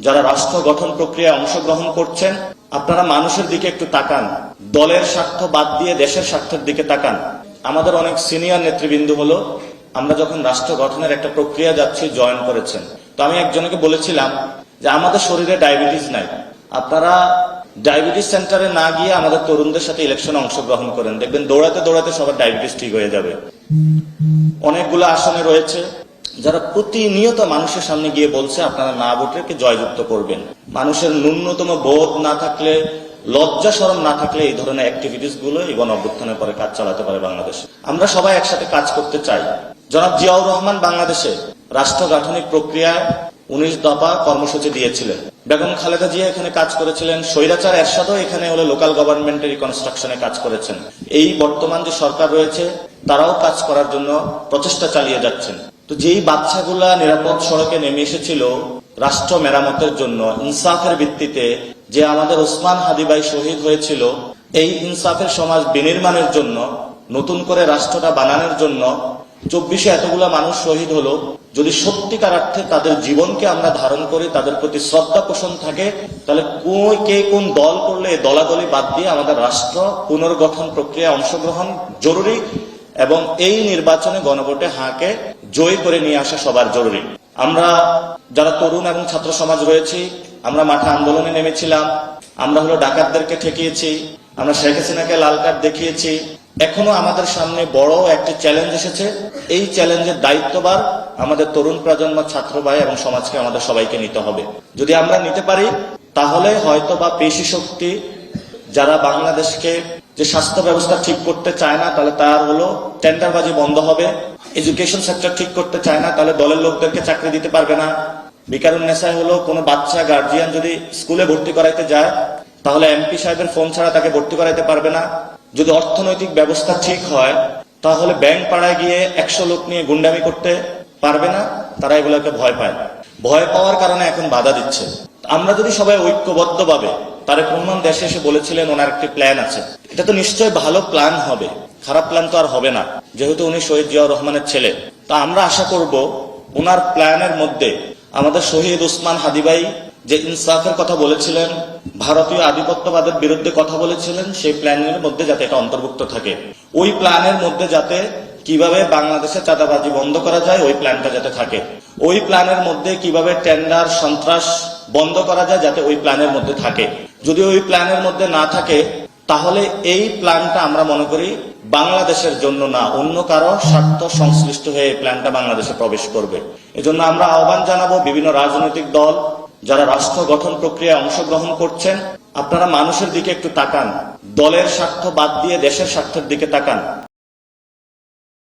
যারা রাষ্ট্র গঠন প্রক্রিয়ায় অংশগ্রহণ করছেন, আপনারা মানুষের দিকে একটু তাকান। দলের স্বার্থ বাদ দিয়ে দেশের স্বার্থের দিকে তাকান। আমাদের অনেক সিনিয়র নেতৃবৃন্দ হলো, আমরা যখন রাষ্ট্র গঠনের একটা প্রক্রিয়া যাচ্ছি, জয়েন করেছেন। তো আমি একজনকে বলেছিলাম যে, আমাদের শরীরে ডায়াবেটিস নাই। আপনারা ডায়াবেটিস সেন্টারে না গিয়ে আমাদের তরুণদের সাথে ইলেকশনে অংশগ্রহণ করেন। দেখবেন দৌড়াতে দৌড়াতে সবার ডায়াবেটিস ঠিক হয়ে যাবে। অনেকগুলো আসনে রয়েছে। যারা প্রতিনিয়ত মানুষের সামনে গিয়ে বলছে, আপনারা না ভোটেরকে জয়যুক্ত করবেন। মানুষের ন্যূনতম বোধ না থাকলে, লজ্জা সরম না থাকলে এই ধরনের অ্যাক্টিভিটিসগুলো এই গণ অভ্যুত্থানের পরে কাজ চালাতে পারে বাংলাদেশে। আমরা সবাই একসাথে কাজ করতে চাই। জনাব জিয়াউর রহমান বাংলাদেশে রাষ্ট্র গাঠনিক প্রক্রিয়ায় উনিশ দফা কর্মসূচি দিয়েছিলেন। বেগম খালেদা জিয়া এখানে কাজ করেছিলেন। স্বৈরাচার এরশাদও এখানে হলে লোকাল গভর্নমেন্টের রিকনস্ট্রাকশনে কাজ করেছেন। এই বর্তমান যে সরকার রয়েছে, তারাও কাজ করার জন্য প্রচেষ্টা চালিয়ে যাচ্ছেন। তো যেই বাচ্চাগুলা নিরাপদ সড়কে নেমে এসেছিল রাষ্ট্র মেরামতের জন্য, ইনসাফের ভিত্তিতে যে আমাদের ওসমান হাদিবাই শহীদ হয়েছিল, এই ইনসাফের সমাজ বিনির্মাণের জন্য, নতুন করে রাষ্ট্রটা বানানোর জন্য চব্বিশে এতগুলা মানুষ শহীদ হলো, যদি সত্যিকার অর্থে তাদের জীবনকে আমরা ধারণ করি, তাদের প্রতি শ্রদ্ধা পোষণ থাকে, তাহলে কে কোন দল করলে দলাদলি বাদ দিয়ে আমাদের রাষ্ট্র পুনর্গঠন প্রক্রিয়ায় অংশগ্রহণ জরুরি? এবং এই নির্বাচনে গণভোটে হাঁকে জয় করে নিয়ে আসা সবার জরুরি। আমরা যারা তরুণ এবং ছাত্র সমাজ রয়েছি, আমরা মাঠে আন্দোলনে নেমেছিলাম, আমরা হলো ডাকাতদেরকে ঠেকিয়েছি, আমরা শেখ হাসিনাকে লাল কার্ড দেখিয়েছি। এখনও আমাদের সামনে বড় একটি চ্যালেঞ্জ এসেছে। এই চ্যালেঞ্জের দায়িত্ববার আমাদের তরুণ প্রজন্ম, ছাত্র ভাই এবং সমাজকে আমাদের সবাইকে নিতে হবে। যদি আমরা নিতে পারি, তাহলে হয়তো বা পেশি শক্তি যারা বাংলাদেশকে যে স্বাস্থ্য ব্যবস্থা ঠিক করতে চায় না, তাহলে তার হলো টেন্ডারবাজি বন্ধ হবে। এডুকেশন সেক্টর ঠিক করতে চায় না, তাহলে দলের লোকদেরকে চাকরি দিতে পারবে না। বিকারুন্নেসায় হলো কোনো বাচ্চা গার্জিয়ান যদি স্কুলে ভর্তি করাইতে যায়, তাহলে এমপি সাহেবের ফোন ছাড়া তাকে ভর্তি করাইতে পারবে না। যদি অর্থনৈতিক ব্যবস্থা ঠিক হয়, তাহলে ব্যাংক পাড়ায় গিয়ে একশো লোক নিয়ে গুন্ডামি করতে পারবে না, তারা এগুলোকে ভয় পায়। ভয় পাওয়ার কারণে এখন বাধা দিচ্ছে। আমরা যদি সবাই ঐক্যবদ্ধভাবে তারেক রহমান দেশে এসে বলেছিলেন, ওনার একটি প্ল্যান আছে। এটা তো নিশ্চয়ই ভালো প্ল্যান হবে। খারাপ প্ল্যান তো আর হবে না, যেহেতু উনি শহীদ জিয়াউর রহমানের ছেলে। তা আমরা আশা করব, ওনার প্ল্যানের মধ্যে আমাদের শহীদ উসমান হাদিবাই যে ইনসাফের কথা বলেছিলেন, ভারতীয় আধিপত্যবাদের বিরুদ্ধে কথা বলেছিলেন, সেই প্ল্যানের মধ্যে যাতে এটা অন্তর্ভুক্ত থাকে। ওই প্ল্যানের মধ্যে যাতে কীভাবে বাংলাদেশে চাঁদাবাজি বন্ধ করা যায়, ওই প্ল্যানটা যাতে থাকে। ওই প্ল্যানের মধ্যে কীভাবে টেন্ডার সন্ত্রাস বন্ধ করা যায়, যাতে ওই প্ল্যানের মধ্যে থাকে। যদি ওই প্ল্যানের মধ্যে না থাকে, তাহলে এই প্ল্যানটা আমরা মনে করি বাংলাদেশের জন্য না, অন্য কারও স্বার্থ সংশ্লিষ্ট হয়ে এই প্ল্যানটা বাংলাদেশে প্রবেশ করবে। এজন্য আমরা আহ্বান জানাব বিভিন্ন রাজনৈতিক দল, যারা রাষ্ট্র গঠন প্রক্রিয়ায় অংশগ্রহণ করছেন, আপনারা মানুষের দিকে একটু তাকান, দলের স্বার্থ বাদ দিয়ে দেশের স্বার্থের দিকে তাকান।